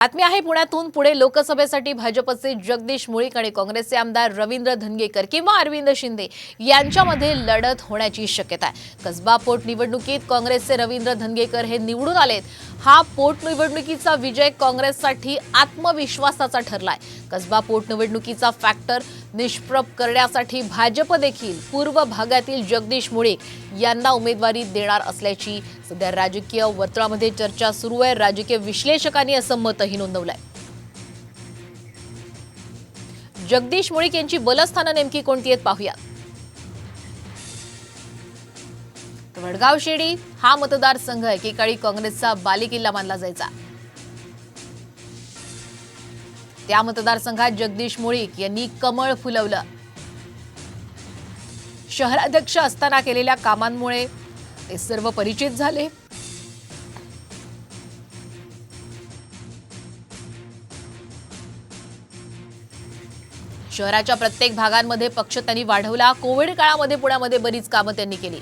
बातमी आहे पुण्यातून. पुणे लोकसभेसाठी भाजपचे जगदीश मुळीक आणि काँग्रेसचे आमदार रवींद्र धनगेकर किंवा अरविंद शिंदे यांच्यामध्ये लढत होण्याची शक्यता आहे. कसबा पोटनिवडणुकीत काँग्रेसचे रवींद्र धनगेकर हे निवडून आलेत. हा पोटनिवडणुकीचा विजय काँग्रेससाठी आत्मविश्वासाचा ठरलाय. कसबा पोटनिवडणुकीचा फॅक्टर निष्प्रभ करण्यासाठी भाजप देखील पूर्व भागातील जगदीश मुळे यांना उमेदवारी देणार असल्याची सध्या राजकीय वर्तुळामध्ये चर्चा सुरू आहे. राजकीय विश्लेषकांनी असं मतही नोंदवलंय. जगदीश मुळीक यांची बलस्थानं नेमकी कोणती आहेत पाहूयात. वडगाव शिर्डी हा मतदारसंघ एकेकाळी काँग्रेसचा बालेकिल्ला मानला जायचा. त्या मतदारसंघात जगदीश मुळीक यांनी कमळ फुलवलं. शहराध्यक्ष असताना केलेल्या कामांमुळे ते सर्व परिचित झाले. शहराच्या प्रत्येक भागांमध्ये पक्ष त्यांनी वाढवला. कोविड काळामध्ये पुण्यामध्ये बरीच कामं त्यांनी केली.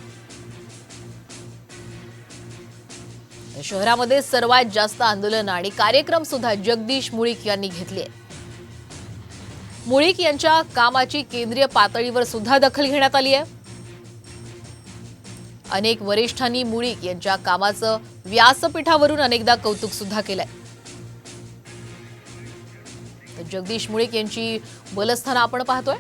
शहरामध्ये सर्वात जास्त आंदोलन आणि कार्यक्रम सुद्धा जगदीश मुळीक यांनी घेतले मुळीक यांच्या कामाची केंद्रीय पातळीवर सुद्धा दखल घेण्यात आली आहे. अनेक वरिष्ठांनी मुळीक यांच्या कामाचं व्यासपीठावरून अनेकदा कौतुक सुद्धा केलंय. तर जगदीश मुळीक यांची बलस्थानं आपण पाहतोय.